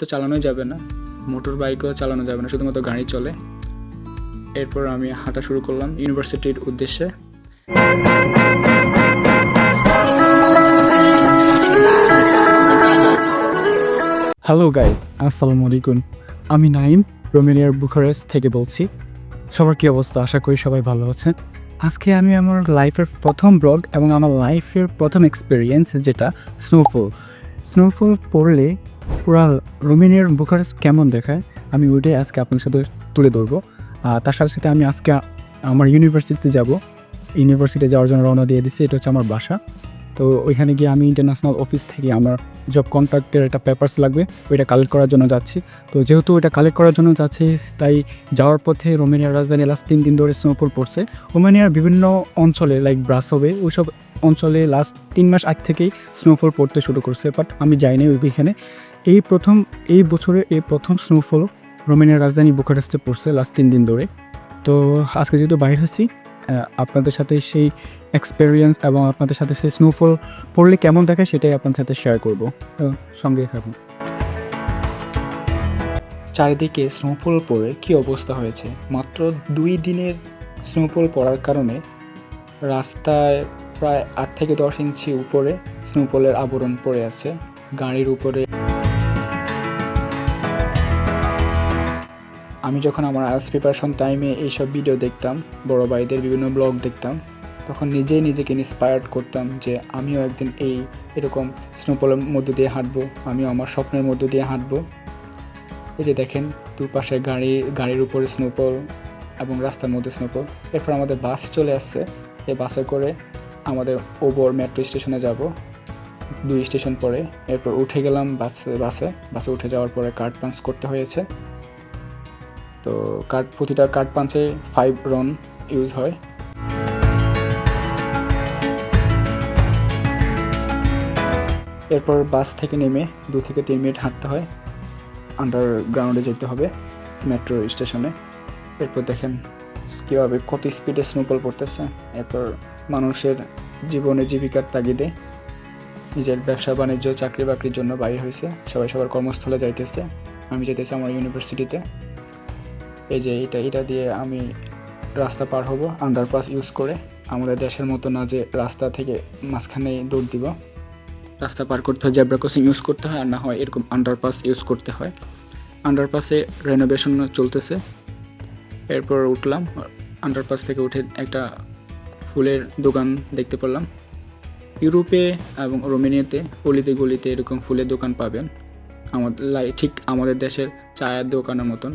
তো চালানোই যাবে না। মোটর বাইকও চালানো যাবে না, শুধুমাত্র গাড়ি চলে। এরপর আমি হাঁটা শুরু করলাম ইউনিভার্সিটির উদ্দেশ্যে। হ্যালো গাইস আসসালামু আলাইকুম। আমি নাইম, রোমেনিয়ার বুখারেস্ট থেকে বলছি। সবার কী অবস্থা? আশা করি সবাই ভালো আছেন। আজকে আমি আমার লাইফের প্রথম ব্লগ এবং আমার লাইফের প্রথম এক্সপিরিয়েন্স যেটা স্নোফল স্নোফল পড়লে পুরা রোমেনিয়ার বুখারেস্ট কেমন দেখায়, আমি ওইটাই আজকে আপনার সাথে তুলে ধরবো। আর তার সাথে সাথে আমি আজকে আমার ইউনিভার্সিটিতে যাব। ইউনিভার্সিটি যাওয়ার জন্য রওনা দিয়ে দিচ্ছি এটা হচ্ছে আমার বাসা। তো ওইখানে গিয়ে আমি ইন্টারন্যাশনাল অফিস থেকে আমার জব কন্ট্রাক্টের একটা পেপার্স লাগবে, ওইটা কালেক্ট করার জন্য যাচ্ছি। তো যেহেতু ওইটা কালেক্ট করার জন্য যাচ্ছি, তাই যাওয়ার পথে রোমেনিয়ার রাজধানী লাস্ট তিন দিন ধরে স্নোফল পড়ছে। রোমেনিয়ার বিভিন্ন অঞ্চলে লাইক ব্রাসোভে ওইসব অঞ্চলে লাস্ট তিন মাস আগ থেকেই স্নোফল পড়তে শুরু করছে বাট আমি যাইনি ওইখানে। এই প্রথম, এই বছরে এই প্রথম স্নোফল রোমেনিয়ার রাজধানী বুখারেস্টে পড়ছে লাস্ট তিন দিন ধরে। তো আজকে যেহেতু বাইরে হচ্ছি আপনাদের সাথে সেই এক্সপেরিয়েন্স এবং আপনাদের সাথে সেই স্নোফল পড়লে কেমন দেখায় সেটাই আপনাদের সাথে শেয়ার করব। তো সঙ্গেই থাকুন। চারিদিকে স্নোফল পড়ে কি অবস্থা হয়েছে? মাত্র দুই দিনের স্নোফল পড়ার কারণে রাস্তায় প্রায় আট থেকে দশ ইঞ্চি উপরে স্নোফলের আবরণ পড়ে আছে। গাড়ির উপরে আমি যখন আমার আইএলস প্রিপারেশন টাইমে এইসব ভিডিও দেখতাম, বড় ভাইদের বিভিন্ন ব্লগ দেখতাম, তখন নিজেই নিজেকে ইন্সপায়ার্ড করতাম যে আমিও একদিন এই এরকম স্নোপলের মধ্য দিয়ে হাঁটবো, আমিও আমার স্বপ্নের মধ্য দিয়ে হাঁটবো। এই যে দেখেন দুপাশে গাড়ি, গাড়ির উপরে স্নোফল এবং রাস্তার মধ্যে স্নোপল এরপর আমাদের বাস চলে আসছে। এই বাসে করে আমাদের ওবর মেট্রো স্টেশনে যাব। দুই স্টেশন পরে এরপর উঠে গেলাম বাসে বাসে বাসে উঠে যাওয়ার পরে কার্ড পাঞ্চ করতে হয়েছে। তো কার্ড প্রতিটা কার্ড পাঞ্চে ফাইভ রন ইউজ হয়। এরপর বাস থেকে নেমে দু থেকে তিন মিনিট হাঁটতে হয়। আন্ডারগ্রাউন্ডে যেতে হবে মেট্রো স্টেশনে এরপর দেখেন কীভাবে কত স্পিডে স্নোফল পড়তেছে। এরপর মানুষের জীবনে জীবিকার তাগিদে নিজের ব্যবসা, বাণিজ্য চাকরি বাকরির জন্য বাইরে হয়েছে। সবাই সবার কর্মস্থলে যাইতেছে। আমি যেতেছি আমার ইউনিভার্সিটিতে এই যে এটা এটা দিয়ে আমি রাস্তা পার হব আন্ডারপাস ইউজ করে। আমাদের দেশের মতো না যে রাস্তা থেকে মাঝখানে দৌড় দিব। রাস্তা পার করতে হয় জেব্রা ক্রসিং ইউজ করতে হয়, আর না হয় এরকম আন্ডারপাস ইউজ করতে হয়। আন্ডারপাসে রেনোভেশন চলতেছে। এরপর উঠলাম আন্ডারপাস থেকে উঠে একটা ফুলের দোকান দেখতে পেলাম। ইউরোপে এবং রোমেনিয়াতে অলিতে গলিতে এরকম ফুলের দোকান পাবেন। আমাদের ঠিক আমাদের দেশের চায়ের দোকানের মতন।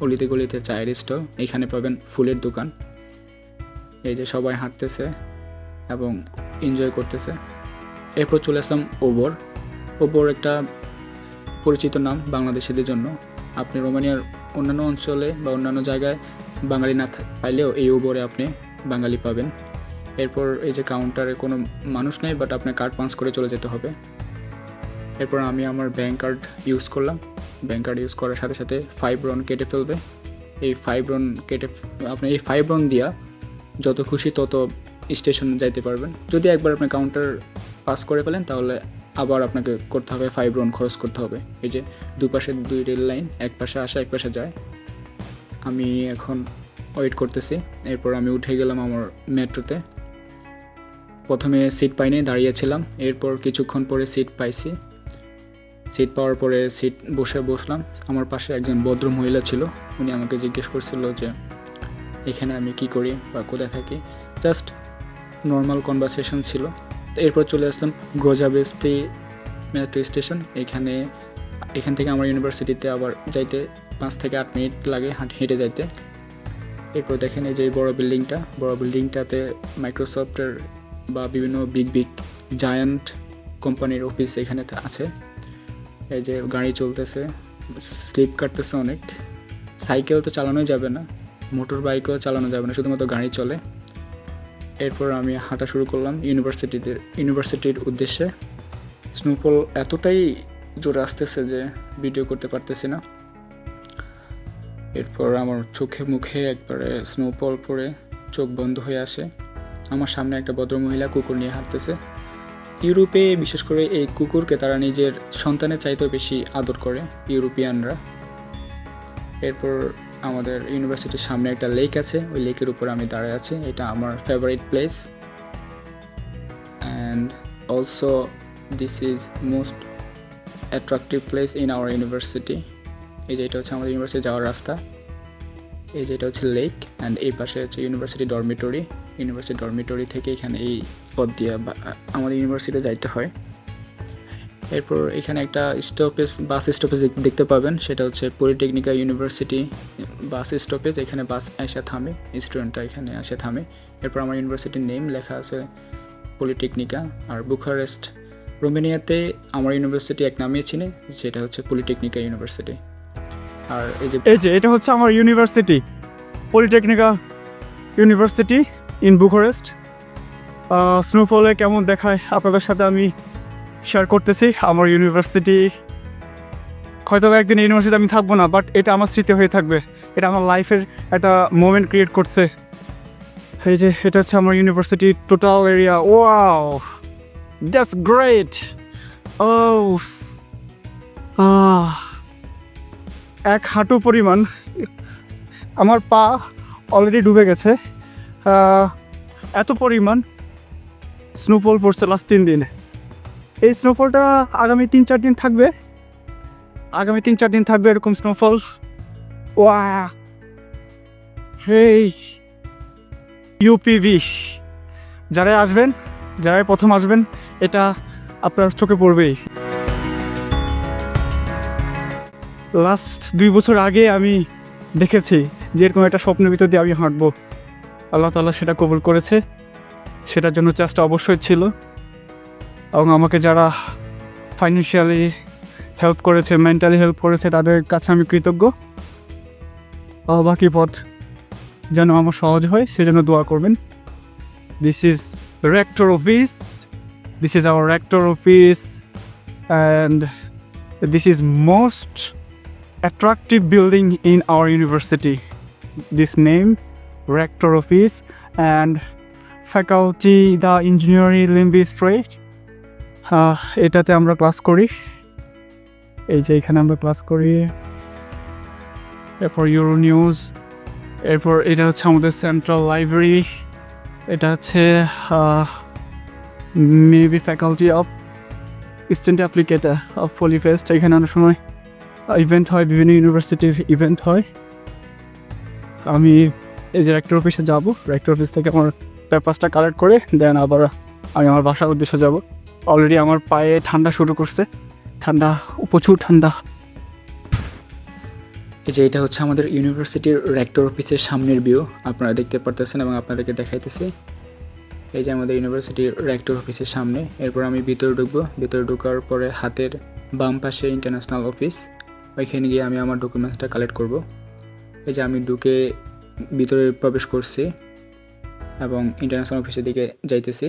অলিতে গলিতে চায়ের স্টল, এখানে পাবেন ফুলের দোকান। এই যে সবাই হাঁটতেছে এবং এনজয় করতেছে। এরপর চলে আসলাম ওবর। ওবর একটা পরিচিত নাম বাংলাদেশিদের জন্য। আপনি রোমানিয়ার অন্যান্য অঞ্চলে বা অন্যান্য জায়গায় বাঙালি না পাইলেও এই ওবরে আপনি বাঙালি পাবেন। এরপর এই যে কাউন্টারে কোনো মানুষ নেই বাট আপনার কার্ড পাঞ্চ করে চলে যেতে হবে। এরপর আমি আমার ব্যাঙ্ক কার্ড ইউজ করলাম। ব্যাঙ্ক কার্ড ইউজ করার সাথে সাথে ফাইভ রন কেটে ফেলবে। এই ফাইভ রন কেটে আপনি এই ফাইভ রন দিয়া যত খুশি তত স্টেশন যাইতে পারবেন। যদি একবার আপনি কাউন্টার পাস করে ফেলেন, তাহলে আবার আপনাকে করতে হবে ফাইভ রন খরচ করতে হবে। এই যে দুপাশে দুই রেল লাইন এক পাশে আসে, এক পাশে যায়। আমি এখন ওয়েট করতেছি। এরপর আমি উঠে গেলাম আমার মেট্রোতে। প্রথমে সিট পাইনি, দাঁড়িয়েছিলাম। এরপর কিছুক্ষণ পরে সিট পাইছি। সিট পাওয়ার পরে সিট বসে বসলাম। আমার পাশে একজন ভদ্র মহিলা ছিল। উনি আমাকে জিজ্ঞেস করছিল যে, এখানে আমি কি করি বা কোথায় থাকি? জাস্ট নর্মাল কনভারসেশন ছিল। এরপর চলে আসলাম গ্রোজাবেস্তি মেট্রো স্টেশন এখানে, এখান থেকে আমার ইউনিভার্সিটিতে আবার যাইতে পাঁচ থেকে আট মিনিট লাগে হাঁট যাইতে। এরপর দেখেন এই যে বড় বিল্ডিংটা বড় বিল্ডিংটাতে মাইক্রোসফটের বা বিভিন্ন বিগ বিগ জায়ান্ট কোম্পানির অফিস এখানে আছে। এই যে গাড়ি চলতেছে, স্লিপ কাটতেছে অনেক। সাইকেল তো চালানোই যাবে না, মোটর বাইকও চালানো যাবে না, শুধুমাত্র গাড়ি চলে। এরপর আমি হাঁটা শুরু করলাম ইউনিভার্সিটিতে, ইউনিভার্সিটির উদ্দেশ্যে। স্নোফল এতটাই জোরে আসতেছে যে ভিডিও করতে পারতেছি না। এরপর আমার চোখে মুখে একবারে স্নোফল পড়ে, চোখ বন্ধ হয়ে আসে। আমার সামনে একটা ভদ্রমহিলা কুকুর নিয়ে হাঁটতেছে। ইউরোপে, বিশেষ করে এই কুকুরকে তারা নিজের সন্তানের চাইতেও বেশি আদর করে, ইউরোপিয়ানরা। এরপর আমাদের ইউনিভার্সিটির সামনে একটা লেক আছে, ওই লেকের উপর আমি দাঁড়ায় আছি। এটা আমার favourite place and also this is most attractive place in our university এই যে এটা হচ্ছে আমাদের ইউনিভার্সিটি যাওয়ার রাস্তা। এই যে এটা হচ্ছে লেক অ্যান্ড এই পাশে হচ্ছে ইউনিভার্সিটি ডরমিটরি ইউনিভার্সিটি ডরমিটরি থেকে এখানে এই পথ দিয়ে আমাদের ইউনিভার্সিটিতে যাইতে হয়। এরপর এখানে একটা স্টপেজ বাস স্টপেজ দেখতে পাবেন। সেটা হচ্ছে পলিটেকনিকা ইউনিভার্সিটি বাস স্টপেজ এখানে বাস এসে থামে স্টুডেন্টরা এখানে এসে থামে। এরপর আমার ইউনিভার্সিটির নেম লেখা আছে পলিটেকনিকা আর বুখারেস্ট রোমেনিয়াতে আমার ইউনিভার্সিটি এক নামে চিনে যেটা হচ্ছে পলিটেকনিকা ইউনিভার্সিটি আর এই যে এই যে, এটা হচ্ছে আমার university Politehnica university in Bucharest স্নোফলে কেমন দেখায় আপনাদের সাথে আমি শেয়ার করতেছি। আমার ইউনিভার্সিটি হয়তো একদিন ইউনিভার্সিটি আমি থাকব না বাট এটা আমার স্মৃতি হয়ে থাকবে। এটা আমার লাইফের একটা মোমেন্ট ক্রিয়েট করছে। এই যে, এটা হচ্ছে আমার university total area wow that's great ও এক হাঁটু পরিমাণ আমার পা অলরেডি ডুবে গেছে। এত পরিমাণ স্নোফল পড়ছে লাস্ট তিন দিন। এই স্নোফলটা আগামী তিন চার দিন থাকবে। আগামী তিন চার দিন থাকবে এরকম স্নোফল ওয়া হেই ইউপিভি যারাই আসবেন, যারাই প্রথম আসবেন, এটা আপনার চোখে পড়বেই। লাস্ট দুই বছর আগে আমি দেখেছি যে এরকম একটা স্বপ্নের ভিতর দিয়ে আমি হাঁটবো। আল্লাহ তাআলা সেটা কবুল করেছে। সেটার জন্য চেষ্টা অবশ্যই ছিল। এবং আমাকে যারা ফাইন্যান্সিয়ালি হেল্প করেছে মেন্টালি হেল্প করেছে, তাদের কাছে আমি কৃতজ্ঞ। বাকি পথ যেন আমার সহজ হয়, সেজন্য দোয়া করবেন। This is rector office this is our rector office and this is most attractive building in our university this name rector office and faculty, the engineering লিম্বি straight এটাতে আমরা ক্লাস করি। এই যে এখানে আমরা ক্লাস করি। এরপর ইউরো নিউজ এরপর এটা হচ্ছে আমাদের সেন্ট্রাল লাইব্রেরি এটা হচ্ছে maybe faculty of student applicator of ফলি ফলিফেস্ট এখানে অনেক সময় ইভেন্ট হয়, বিভিন্ন ইউনিভার্সিটির ইভেন্ট হয়। আমি এই যে রেক্টর অফিসে যাব। রেক্টর অফিস থেকে আমার পেপারসটা কালেক্ট করে, দেন আবার আমি আমার বাসার উদ্দেশ্যে যাব। অলরেডি আমার পায়ে ঠান্ডা শুরু করছে। ঠান্ডা, প্রচুর ঠান্ডা। এই যে এটা হচ্ছে আমাদের ইউনিভার্সিটির রেক্টর অফিসের সামনের ভিউ আপনারা দেখতে পারতেছেন এবং আপনাদেরকে দেখাইতেছি। এই যে আমাদের ইউনিভার্সিটির রেক্টর অফিসের সামনে। এরপর আমি ভিতরে ঢুকবো। ভিতরে ঢুকার পরে হাতের বাম পাশে ইন্টারন্যাশনাল অফিস ওইখানে গিয়ে আমি আমার ডকুমেন্টসটা কালেক্ট করব। এই যে আমি ঢুকে ভিতরে প্রবেশ করছি। এবং ইন্টারন্যাশনাল অফিসের দিকে যাইতেছি।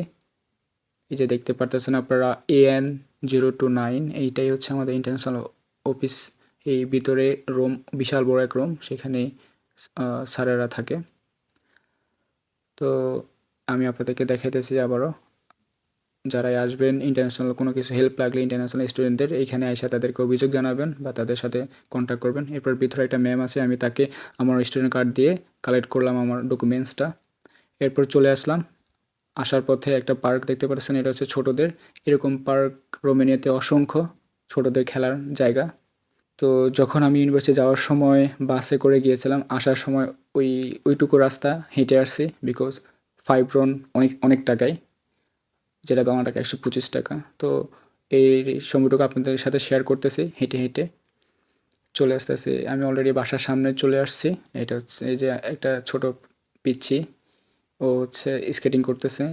এই যে দেখতে পারতেছেন আপনারা এএন জিরো টু নাইন এইটাই হচ্ছে আমাদের ইন্টারন্যাশনাল অফিস এই ভিতরে রুম বিশাল বড় এক রুম সেখানে স্যারেরা থাকে। তো আমি আপনাদেরকে দেখাইতেছি আবারও। যারাই আসবেন ইন্টারন্যাশনাল কোনো কিছু হেল্প লাগলে ইন্টারন্যাশনাল স্টুডেন্টদের এখানে এসে তাদেরকে অভিযোগ জানাবেন বা তাদের সাথে কন্ট্যাক্ট করবেন। এরপর ভিতরে একটা ম্যাম আছে, আমি তাকে আমার স্টুডেন্ট কার্ড দিয়ে কালেক্ট করলাম আমার ডকুমেন্টসটা এরপর চলে আসলাম। আসার পথে একটা পার্ক দেখতে পাচ্ছেন এটা হচ্ছে ছোটদের। এরকম পার্ক রোমেনিয়াতে অসংখ্য ছোটদের খেলার জায়গা। তো যখন আমি ইউনিভার্সিটি যাওয়ার সময় বাসে করে গিয়েছিলাম, আসার সময় ওই, ওইটুকু রাস্তা হেঁটে আসছি বিকজ ফাইভ রন অনেক অনেক টাকায়, যেটা বাংলা টাকা একশো পঁচিশ টাকা। তো এই সময়টুকু আপনাদের সাথে শেয়ার করতেছি, হেঁটে হেঁটে চলে আসতেছি। আমি অলরেডি বাসার সামনে চলে আসছি। এটা হচ্ছে এই যে একটা ছোট পিচ্ছি। ও হচ্ছে স্কেটিং করতেছে।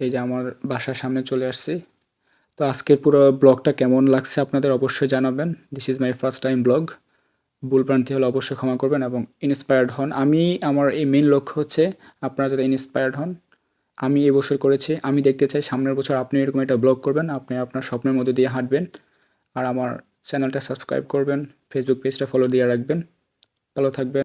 এই যে আমার বাসার সামনে চলে আসছি। তো আজকের পুরো ব্লগটা কেমন লাগছে আপনাদের অবশ্যই জানাবেন। This is my first time blog ভুলভ্রান্তি হলে অবশ্যই ক্ষমা করবেন এবং ইন্সপায়ার্ড হন। আমি, আমার এই মেন লক্ষ্য হচ্ছে আপনারা যাতে ইন্সপায়ার্ড হন। আমি এবছর করেছি, আমি দেখতে চাই সামনের বছর আপনি এরকম একটা ব্লগ করবেন, আপনি আপনার স্বপ্নের মধ্যে দিয়ে হাঁটবেন। আর আমার চ্যানেলটা সাবস্ক্রাইব করবেন ফেসবুক পেজটা ফলো দিয়ে রাখবেন। ভালো থাকবেন।